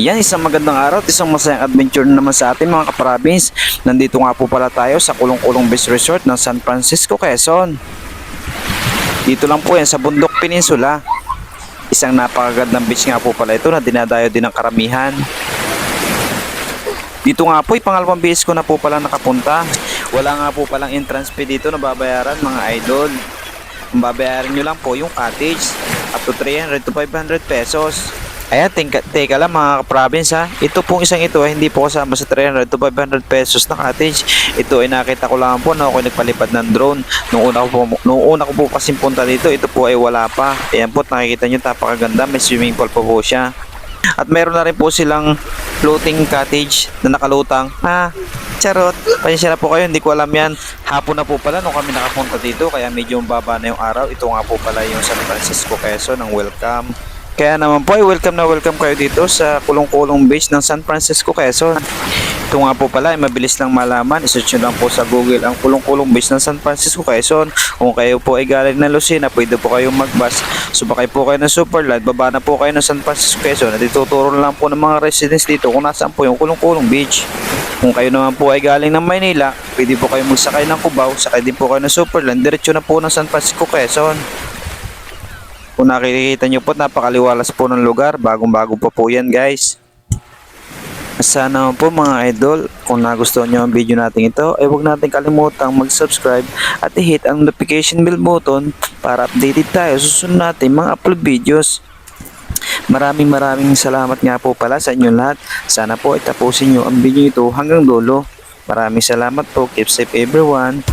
Yan, isang magandang araw at isang masayang adventure na naman sa atin mga kaparabins. Nandito nga po pala tayo sa Kulong-Kulong Beach Resort ng San Francisco, Quezon. Dito lang po yan sa Bundok Peninsula. Isang napakagandang beach nga po pala ito na dinadayo din ng karamihan. Dito nga po, pangalawang beses ko na po pala nakapunta. Wala nga po palang entrance fee dito na babayaran mga idol. Ang babayaran nyo lang po yung cottage up to 300 to 500 pesos. Ayan, teka, teka lang mga province ha. Ito pong isang ito ay hindi po kasama sa 300 to 500 pesos na cottage. Ito ay nakita ko lang po na ako nagpalipad ng drone. Nung una ko po, nung una ko po kasing punta dito, ito po ay wala pa. Ayan po, nakikita nyo napakaganda. May swimming pool pa po siya. At meron na rin po silang floating cottage na nakalutang. Ah, charot. Pasensya na po kayo, hindi ko alam yan. Hapon na po pala nung kami nakapunta dito, kaya medyo baba na yung araw. Ito nga po pala yung San Francisco Quezon ng welcome. Kaya naman po ay welcome na welcome kayo dito sa kulong-kulong beach ng San Francisco Quezon. Ito nga po pala ay mabilis lang malaman. Isearch nyo lang po sa Google ang kulong-kulong beach ng San Francisco Quezon. Kung kayo po ay galing ng Lucena, pwede po kayong magbus. Subakay po kayo ng Superlight, baba na po kayo ng San Francisco Quezon. At ituturo na lang po ng mga residents dito kung nasaan po yung kulong-kulong beach. Kung kayo naman po ay galing ng Maynila, pwede po kayo magsakay ng Cubao, sakay din po kayo ng Superland, diretso na po ng San Francisco Quezon. Kung nakikita nyo po, napakaliwalas po ng lugar. Bagong-bago pa po yan guys. Sana naman po mga idol, kung nagustuhan nyo ang video natin ito, ay huwag natin kalimutang mag-subscribe at i-hit ang notification bell button para updated tayo susunod natin mga upload videos. Maraming maraming salamat nga po pala sa inyong lahat. Sana po ay tapusin nyo ang video ito hanggang dulo. Maraming salamat po. Keep safe everyone.